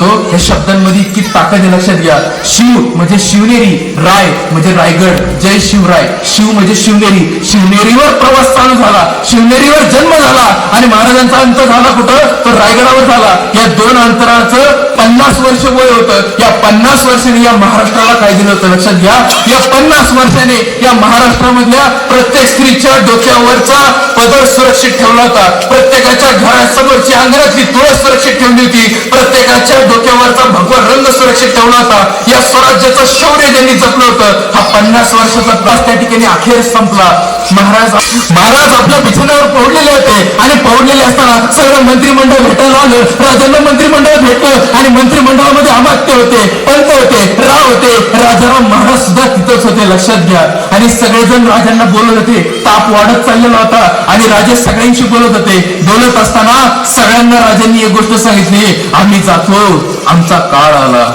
म्हणतो या शब्दांमध्ये इतकी ताकद आहे लक्षात घ्या. शिव म्हणजे शिवनेरी राय म्हणजे रायगड. जय शिवराय. शिव म्हणजे शिवनेरी. शिवनेरीवर प्रवास चालू झाला. शिवनेरीवर जन्म झाला. आणि महाराजांचा अंत झाला कुठं? तर रायगडावर झाला. या दोन अंतराचं पन्नास वर्ष वय होतं. या पन्नास वर्षाने या महाराष्ट्राला काय दिलं होतं. लक्षात घ्या. या पन्नास वर्षाने या महाराष्ट्रामधल्या प्रत्येक स्त्रीच्या डोक्यावरचा पदर सुरक्षित ठेवला होता. प्रत्येकाच्या घरासमोरची अंगणातली तुळस सुरक्षित ठेवली होती. प्रत्येकाच्या डोक्यावरचा भगवा रंग सुरक्षित ठेवला होता. या स्वराज्याचं शौर्य ज्यांनी जपलं होतं हा पन्नास वर्षाचा त्रास त्या ठिकाणी अखेर संपला. महाराज महाराज आपल्या बिछाण्यावर पवडलेले होते. आणि पवडलेले असताना सगळं मंत्रिमंडळ भेटायला आलं. राजांना मंत्रिमंडळ भेटलं. आणि मंत्रिमंडळामध्ये अमात्य होते पंत होते राव होते. राजाराम महाराज सुद्धा तिथंच होते लक्षात घ्या. आणि सगळेजण राजांना बोलत होते. ताप वाढत चाललेला होता आणि राजे सगळ्यांशी बोलत होते. बोलत असताना सगळ्यांना राजांनी एक गोष्ट सांगितली आम्ही जातो. आमचा काळ आला.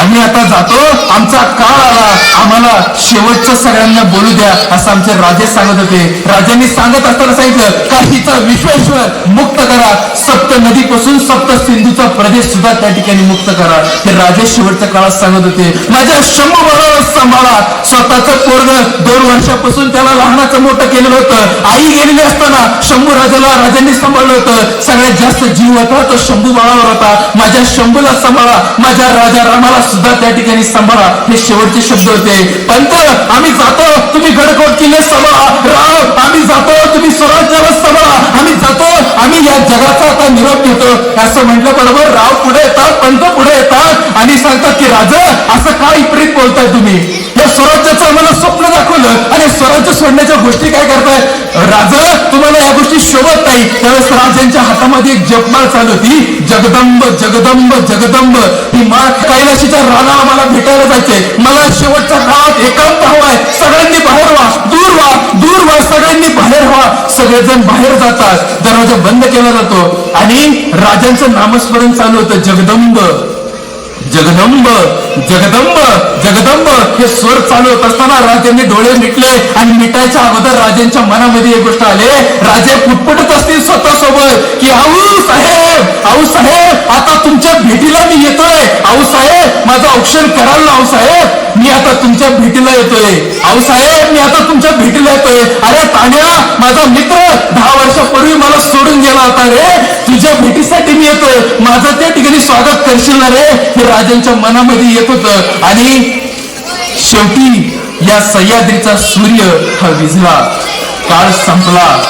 आम्ही आता जातो. आमचा काळ आला. आम्हाला शेवटचं सगळ्यांना बोलू द्या असं आमचे राजे सांगत होते. राजांनी सांगत असताना सांगितलं काशीचा विश्वेश्वर मुक्त करा. सप्त नदीपासून सप्त सिंधूचा प्रदेश सुद्धा त्या ठिकाणी मुक्त करा. हे राजे शेवटच्या काळात सांगत होते. माझ्या शंभू बरोबर सांभाळा. स्वतःचं पोरग दोन वर्षापासून त्याला लहानाचं मोठं केलेलं होतं. आई गेलेली असताना शंभू राजाला राजांनी सांभाळलं होतं. सगळ्यात जास्त जीव होता तो शंभू बाळावर होता. माझ्या शंभूला सांभाळा माझ्या राजा रामाला सुद्धा त्या ठिकाणी सांभाळा. हे शेवटचे शब्द होते. पंत आम्ही जातो. तुम्ही गडकोट किल्ले सांभाळा. राव आम्ही जातो. तुम्ही स्वराज्याला सांभाळा. आम्ही जातो. आम्ही या जगाचा आता निरोप घेतो. असं म्हटलं बरोबर राव पुढे येतात पंत पुढे येतात आणि सांगतात की राजा असं काय विपरीत बोलताय तुम्ही? या स्वराज्याचं आम्हाला स्वप्न आणि स्वराज्य सोडण्याच्या गोष्टी काय करताय? राजा तुम्हाला या गोष्टी शोभत नाही. त्यावेळेस राजांच्या हातामध्ये एक जपमाळ चालू होती. जगदंब जगदंब जगदंब. ही माळ कैलाशीच्या राणा मला भेटायला जायचंय. मला शेवटचा काळात एकांत हवाय. सगळ्यांनी बाहेर व्हा. दूर व्हा. दूर व्हा. सगळ्यांनी बाहेर व्हा. सगळेजण बाहेर जातात. दरवाजा बंद केला जातो. आणि राजांचं नामस्मरण चालू होतं. जगदंब. जगदंब जगदंब जगदंब. हे स्वर चालू होत असताना राजांनी डोळे मिटले आणि मिटायच्या अगोदर राजांच्या मनामध्ये एक गोष्ट आले. राजे पुटपुटत असतील स्वतः सोबत की आऊ साहेब आऊ साहेब आता तुमच्या भेटीला मी येतोय. आऊ साहेब माझं औक्षण कराल ना आऊ साहेब. मी आता तुमच्या भेटीला येतोय. आऊ साहेब मी आता तुमच्या भेटीला येतोय. अरे तान्या माझा मित्र दहा वर्षापूर्वी मला सोडून गेला होता रे. तुझ्या भेटीसाठी मी येतोय. माझं त्या ठिकाणी स्वागत करशील ना रे? राजांच्या मनामध्ये येत होत आणि शेवटी या सह्याद्रीचा सूर्य हा विझला. काळ संपला.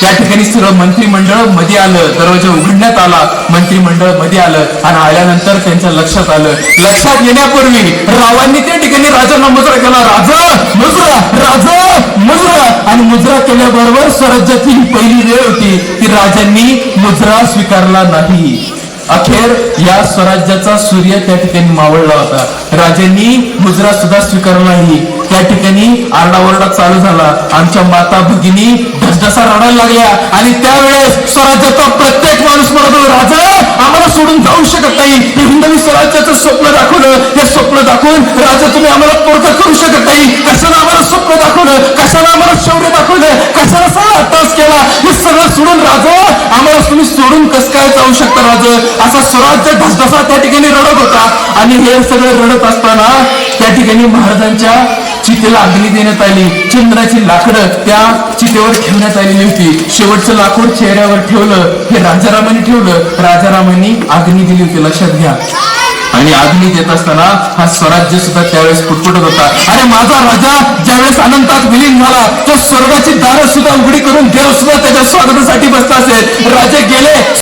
त्या ठिकाणी सर्व मंत्रिमंडळमध्ये आलं. दरवाजा उघडण्यात आला. मंत्रिमंडळमध्ये आलं आणि आल्यानंतर त्यांच्या लक्षात आलं. लक्षात येण्यापूर्वी रावांनी त्या ठिकाणी राजांना मुजरा केला. राजा मुजरा राजा मुजरा. आणि मुजरा केल्याबरोबर स्वराज्याची ही पहिली वेळ होती की राजांनी मुजरा स्वीकारला नाही. अखेर या स्वराज्याचा सूर्य त्या ठिकाणी मावळला होता. राजांनी मुजरा सुद्धा स्वीकारला नाही. त्या ठिकाणी आरडाओरडा चालू झाला. आमच्या माता भगिनी धसधसा रडायला लागल्या. आणि त्यावेळेस स्वराज्याचा प्रत्येक माणूस म्हणत राजा आम्हाला सोडून जाऊ शकत नाही. हे हिंदवी स्वराज्याचं स्वप्न दाखवलं. हे स्वप्न दाखवून राजा तुम्ही आम्हाला पोरका करू शकत नाही. कशाला आम्हाला स्वप्न दाखवलं? कशाला आम्हाला शौर्य दाखवलं? कशाला सगळा तास केला? हे सगळं सोडून राजा तुम्ही सोडून कस काय जाऊ शकता राज? असा स्वराज्य धसधसा त्या ठिकाणी रडत होता. आणि हे सगळं रडत असताना त्या ठिकाणी महाराजांच्या चितेला अग्नी देण्यात आली. चंद्राची लाकडं त्या चितेवर ठेवण्यात आलेली होती. शेवटचं लाकूड चेहऱ्यावर ठेवलं. हे राजारामांनी ठेवलं. राजारामांनी अग्नी दिली होती. लक्षात घ्या. आणि अग्नी देत असताना हा स्वराज्य सुद्धा त्यावेळेस पुटपुटत होता. अरे माझा राजा ज्यावेळेस अनंतात विलीन झाला तो स्वर्गाची दारं सुद्धा उघडी करून देव सुद्धा त्याच्या स्वागतासाठी बसला असेल. राजे गेले.